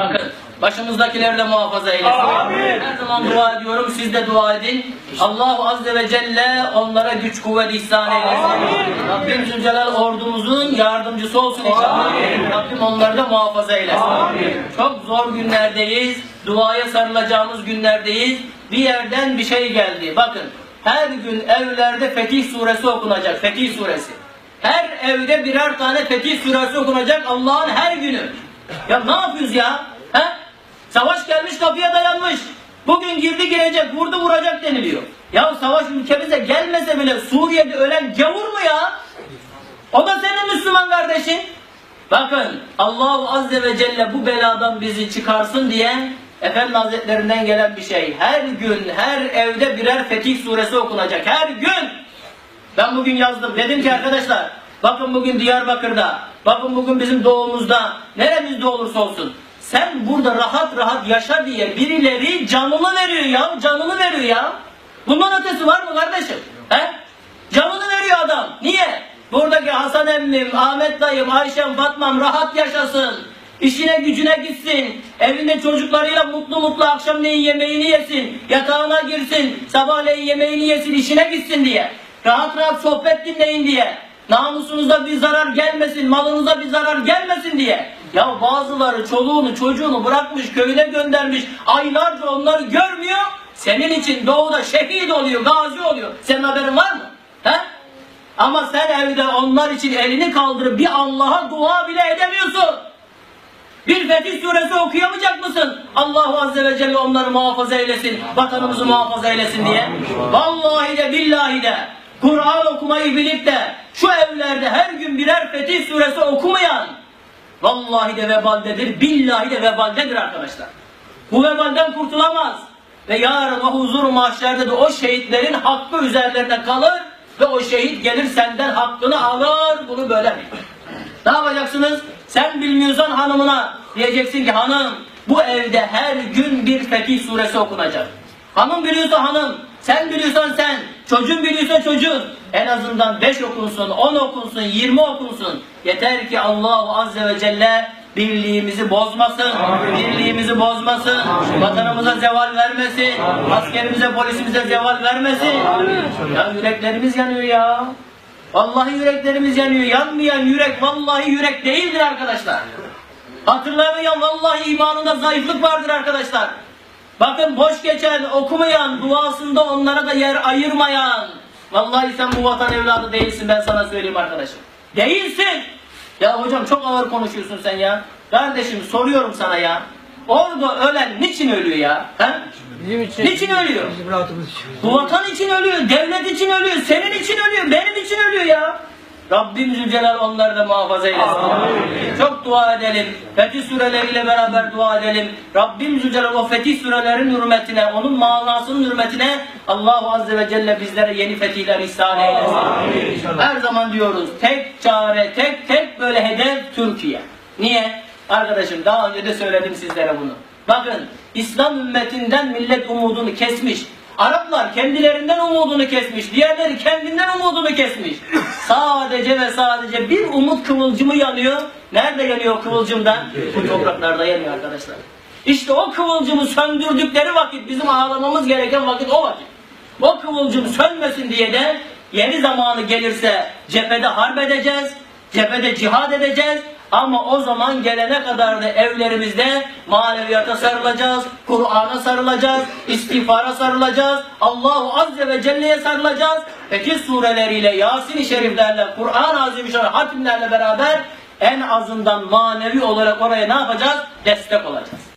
Bakın başımızdakileri de muhafaza eylesin. Amin. Her zaman dua ediyorum. Siz de dua edin. Allahu Azze ve Celle onlara güç kuvvet ihsan eylesin. Rabbim Zülcelal ordumuzun yardımcısı olsun inşallah. Rabbim onları da muhafaza eylesin. Çok zor günlerdeyiz. Duaya sarılacağımız günlerdeyiz. Bir yerden bir şey geldi. Bakın her gün evlerde Fetih suresi okunacak. Fetih suresi. Her evde birer tane Fetih suresi okunacak Allah'ın her günü. Ya ne yapıyoruz ya? Savaş gelmiş kapıya dayanmış. Bugün girdi girecek, vurdu vuracak deniliyor. Ya savaş ülkemize gelmese bile Suriye'de ölen gavur mu ya? O da senin Müslüman kardeşin. Bakın Allahu Azze ve Celle bu beladan bizi çıkarsın diye Efendi Hazretlerinden gelen bir şey. Her gün her evde birer Fetih suresi okunacak. Her gün. Ben bugün yazdım. Dedim ki arkadaşlar bakın bugün Diyarbakır'da, bakın bugün bizim doğumuzda, neremizde olursa olsun. Sen burada rahat rahat yaşa diye birileri canını veriyor ya, canını veriyor ya. Bundan ötesi var mı kardeşim? He? Canını veriyor adam. Niye? Buradaki Hasan emmim, Ahmet dayım, Ayşem, Fatmam rahat yaşasın. İşine gücüne gitsin. Evinde çocuklarıyla mutlu mutlu akşamleyin yemeğini yesin. Yatağına girsin. Sabahleyin yemeğini yesin. işine gitsin diye. Rahat rahat sohbet dinleyin diye. Namusunuza bir zarar gelmesin. Malınıza bir zarar gelmesin diye. Ya bazıları çoluğunu çocuğunu bırakmış köyüne göndermiş. Aylarca onları görmüyor. Senin için doğuda şehit oluyor, gazi oluyor. Senin haberin var mı? He? Ama sen evde onlar için elini kaldırıp bir Allah'a dua bile edemiyorsun. Bir Fetih suresi okuyamayacak mısın? Allahu Azze ve Celle onları muhafaza eylesin, vatanımızı muhafaza eylesin diye. Vallahi de billahi de Kur'an okumayı bilip de şu evlerde her gün birer Fetih suresi okumayan vallahi de vebaldedir, billahi de vebaldedir arkadaşlar. Bu vebalden kurtulamaz. Ve yarın o huzur mahşerde de o şehitlerin hakkı üzerlerine kalır ve o şehit gelir senden hakkını alır. Bunu böyle bil. Ne yapacaksınız? Sen bilmiyorsan hanımına diyeceksin ki hanım bu evde her gün bir Fetih suresi okunacak. Hanım biliyorsa hanım, sen biliyorsan sen, çocuğun biliyorsa çocuğun. En azından 5 okunsun, 10 okunsun, 20 okunsun. Yeter ki Allahu Azze ve Celle birliğimizi bozmasın, birliğimizi bozmasın, vatanımıza zeval vermesin, askerimize, polisimize zeval vermesin. Ya yüreklerimiz yanıyor ya. Vallahi yüreklerimiz yanıyor. Yanmayan yürek vallahi yürek değildir arkadaşlar. Hatırlamayan vallahi imanında zayıflık vardır arkadaşlar. Bakın boş geçen, okumayan, duasında onlara da yer ayırmayan. Vallahi sen bu vatan evladı değilsin ben sana söyleyeyim arkadaşım. Değilsin. Ya hocam çok ağır konuşuyorsun sen ya. Kardeşim soruyorum sana ya. Orada ölen niçin ölüyor ya? He? Bizim için. Niçin ölüyor? Bizim rahatımız için. Bu vatan için ölüyor, devlet için ölüyor, senin için ölüyor, benim için ölüyor ya. Rabbim Zülcelal onları da muhafaza eylesin. Çok dua edelim. Fetih sureleriyle beraber dua edelim. Rabbim Zülcelal o fetih surelerin hürmetine, onun manasının hürmetine Allahu Azze ve Celle bizlere yeni fetihler ihsan eylesin. Her zaman diyoruz tek çare, tek tek böyle hedef Türkiye. Niye? Arkadaşım daha önce de söyledim sizlere bunu. Bakın İslam ümmetinden millet umudunu kesmiş. Araplar kendilerinden umudunu kesmiş. Diğerleri kendinden umudunu kesmiş. Sadece ve sadece bir umut kıvılcımı yanıyor. Nerede yanıyor o kıvılcımdan? Bu topraklarda yanıyor arkadaşlar. İşte o kıvılcımı söndürdükleri vakit bizim ağlamamız gereken vakit o vakit. O kıvılcım sönmesin diye de yeni zamanı gelirse cephede harp edeceğiz, cephede cihad edeceğiz. Ama o zaman gelene kadar da evlerimizde maneviyata sarılacağız, Kur'an'a sarılacağız, istiğfara sarılacağız, Allahu Azze ve Celle'ye sarılacağız. Fetih sureleriyle, Yasin-i Şeriflerle, Kur'an-ı Azimüşşan hatimlerle beraber en azından manevi olarak oraya ne yapacağız? Destek olacağız.